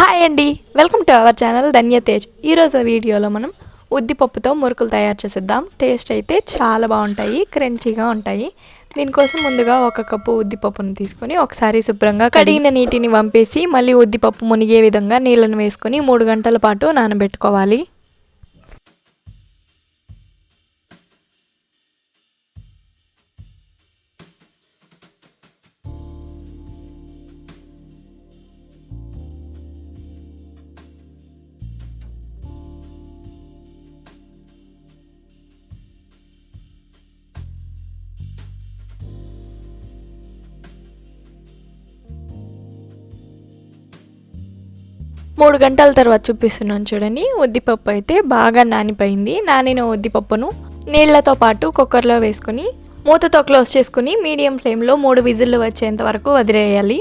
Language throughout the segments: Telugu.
హాయ్ అండి. Welcome to our channel Dhanya Tej ఈరోజు వీడియోలో మనం ఉద్దిపప్పుతో మురుకులు తయారు చేసేద్దాం. టేస్ట్ అయితే చాలా బాగుంటాయి క్రంచీగా ఉంటాయి. దీనికోసం ముందుగా ఒక కప్పు ఉద్దిపప్పును తీసుకొని ఒకసారి శుభ్రంగా కడిగిన నీటిని వంపేసి మళ్ళీ ఉద్దిపప్పు మునిగే విధంగా నీళ్ళను వేసుకొని మూడు గంటల పాటు నానబెట్టుకోవాలి. మూడు గంటల తర్వాత చూపిస్తున్నాను చూడండి. ఉద్దిపప్పు అయితే బాగా నానిపోయింది. నానిన ఉద్దిపప్పును నీళ్ళతో పాటు కుక్కర్లో వేసుకుని మూతతో క్లోజ్ చేసుకుని మీడియం ఫ్లేమ్లో మూడు విజిల్లు వచ్చేంత వరకు వదిలేయాలి.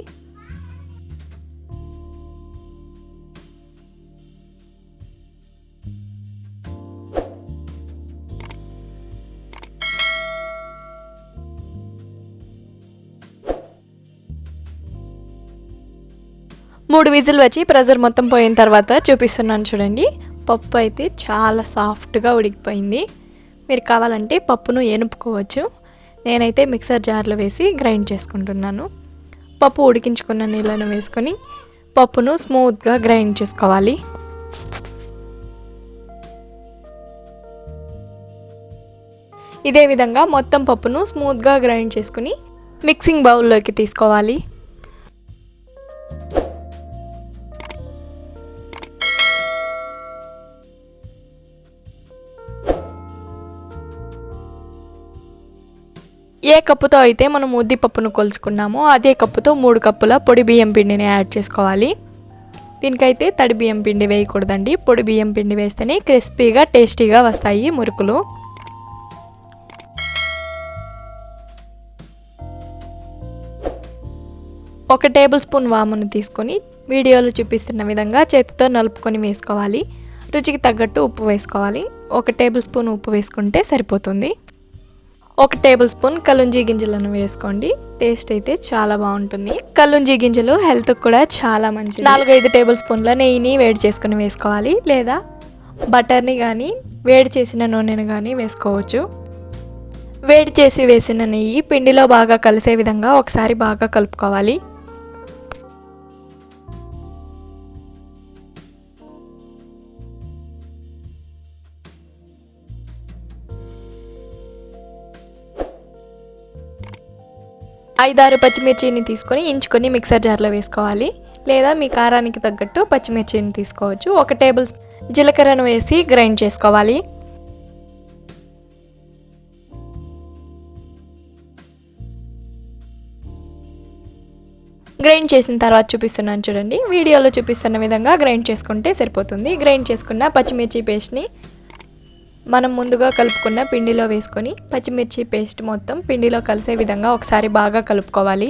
మూడు విజిల్ వచ్చి ప్రెజర్ మొత్తం పోయిన తర్వాత చూపిస్తున్నాను చూడండి. పప్పు అయితే చాలా సాఫ్ట్గా ఉడికిపోయింది. మీరు కావాలంటే పప్పును ఎనుపుకోవచ్చు నేనైతే మిక్సర్ జార్లో వేసి గ్రైండ్ చేసుకుంటున్నాను. పప్పు ఉడికించుకున్న నీళ్ళను వేసుకొని పప్పును స్మూత్గా గ్రైండ్ చేసుకోవాలి. ఇదే విధంగా మొత్తం పప్పును స్మూత్గా గ్రైండ్ చేసుకుని మిక్సింగ్ బౌల్లోకి తీసుకోవాలి. ఏ కప్పుతో అయితే మనం ఉద్దిపప్పును కొలుచుకున్నామో అదే కప్పుతో మూడు కప్పుల పొడి బియ్యం పిండిని యాడ్ చేసుకోవాలి. దీనికైతే తడి బియ్యం పిండి వేయకూడదండి. పొడి బియ్యం పిండి వేస్తేనే క్రిస్పీగా టేస్టీగా వస్తాయి మురుకులు. ఒక టేబుల్ స్పూన్ వామును తీసుకొని వీడియోలో చూపిస్తున్న విధంగా చేతితో నలుపుకొని వేసుకోవాలి. రుచికి తగ్గట్టు ఉప్పు వేసుకోవాలి. ఒక టేబుల్ స్పూన్ ఉప్పు వేసుకుంటే సరిపోతుంది. ఒక టేబుల్ స్పూన్ కలుంజీ గింజలను వేసుకోండి. టేస్ట్ అయితే చాలా బాగుంటుంది. కలుంజీ గింజలు హెల్త్ కూడా చాలా మంచిది. నాలుగైదు టేబుల్ స్పూన్ల నెయ్యిని వేడి చేసుకుని వేసుకోవాలి. లేదా బటర్ని కానీ వేడి చేసిన నూనెను కానీ వేసుకోవచ్చు. వేడి చేసి వేసిన నెయ్యి పిండిలో బాగా కలిసే విధంగా ఒకసారి బాగా కలుపుకోవాలి. ఐదారు పచ్చిమిర్చిని తీసుకొని ఇంచుకొని మిక్సర్ జార్లో వేసుకోవాలి. లేదా మీ కారానికి తగ్గట్టు పచ్చిమిర్చిని తీసుకోవచ్చు. ఒక టేబుల్ జీలకర్రను వేసి గ్రైండ్ చేసుకోవాలి. గ్రైండ్ చేసిన తర్వాత చూపిస్తున్నాను చూడండి. వీడియోలో చూపిస్తున్న విధంగా గ్రైండ్ చేసుకుంటే సరిపోతుంది. గ్రైండ్ చేసుకున్న పచ్చిమిర్చి పేస్ట్ని మనం ముందుగా కలుపుకున్న పిండిలో వేసుకొని పచ్చిమిర్చి పేస్ట్ మొత్తం పిండిలో కలిసే విధంగా ఒకసారి బాగా కలుపుకోవాలి.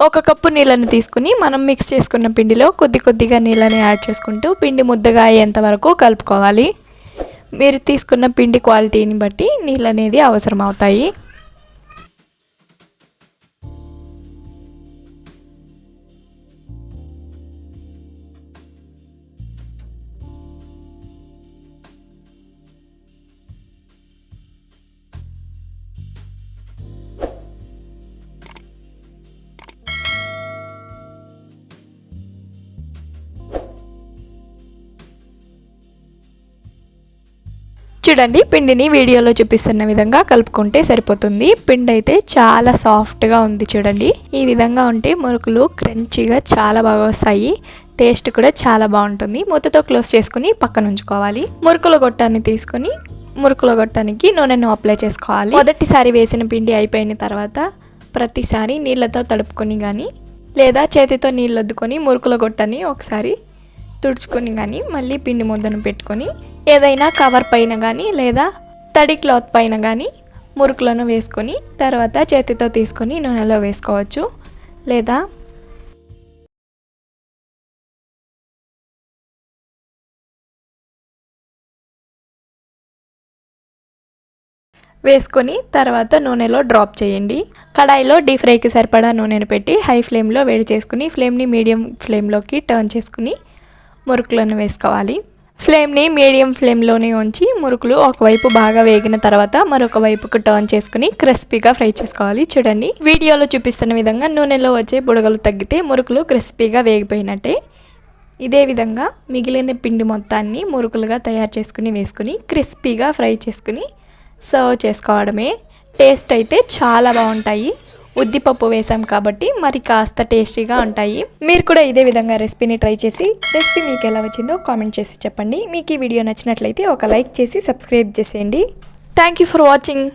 ఒక కప్పు నీళ్ళని తీసుకుని మనం మిక్స్ చేసుకున్న పిండిలో కొద్ది కొద్దిగా నీళ్ళని యాడ్ చేసుకుంటూ పిండి ముద్దగా అయ్యేంత వరకు కలుపుకోవాలి. మీరు తీసుకున్న పిండి క్వాలిటీని బట్టి నీళ్ళు అనేది అవసరం అవుతాయి చూడండి పిండిని వీడియోలో చూపిస్తున్న విధంగా కలుపుకుంటే సరిపోతుంది. పిండి అయితే చాలా సాఫ్ట్గా ఉంది చూడండి. ఈ విధంగా ఉంటే మురుకులు క్రంచీగా చాలా బాగా వస్తాయి. టేస్ట్ కూడా చాలా బాగుంటుంది. మూతతో క్లోజ్ చేసుకుని పక్కన ఉంచుకోవాలి. మురుకుల గొట్టాన్ని తీసుకొని మురుకుల గొట్టానికి నూనెను అప్లై చేసుకోవాలి. మొదటిసారి వేసిన పిండి అయిపోయిన తర్వాత ప్రతిసారి నీళ్ళతో తడుపుకొని కానీ లేదా చేతితో నీళ్ళొద్దుకొని మురుకుల గొట్టని ఒకసారి తుడుచుకొని కానీ మళ్ళీ పిండి ముద్దను పెట్టుకొని ఏదైనా కవర్ పైన కానీ లేదా తడి క్లాత్ పైన కానీ మురుకులను వేసుకొని తర్వాత చేతితో తీసుకొని నూనెలో వేసుకోవచ్చు లేదా వేసుకొని తర్వాత నూనెలో డ్రాప్ చేయండి. కడాయిలో డీప్ ఫ్రైకి సరిపడా నూనెను పెట్టి హై ఫ్లేమ్లో వేడి చేసుకుని ఫ్లేమ్ని మీడియం ఫ్లేమ్లోకి టర్న్ చేసుకుని మురుకులను వేసుకోవాలి. ఫ్లేమ్ని మీడియం ఫ్లేమ్లోనే ఉంచి మురుకులు ఒకవైపు బాగా వేగిన తర్వాత మరొక వైపుకు టర్న్ చేసుకుని క్రిస్పీగా ఫ్రై చేసుకోవాలి. చూడండి వీడియోలో చూపిస్తున్న విధంగా నూనెలో వచ్చే బుడగలు తగ్గితే మురుకులు క్రిస్పీగా వేగిపోయినట్టే. ఇదే విధంగా మిగిలిన పిండి మొత్తాన్ని మురుకులుగా తయారు చేసుకుని వేసుకుని క్రిస్పీగా ఫ్రై చేసుకుని సర్వ్ చేసుకోవడమే. టేస్ట్ అయితే చాలా బాగుంటాయి. ఉద్దిపప్పు వేసాం కాబట్టి మరి కాస్త టేస్టీగా ఉంటాయి. మీరు కూడా ఇదే విధంగా రెసిపీని ట్రై చేసి రెసిపీ మీకు ఎలా వచ్చిందో కామెంట్ చేసి చెప్పండి. మీకు ఈ వీడియో నచ్చినట్లయితే ఒక లైక్ చేసి సబ్స్క్రైబ్ చేసేయండి. Thank you for watching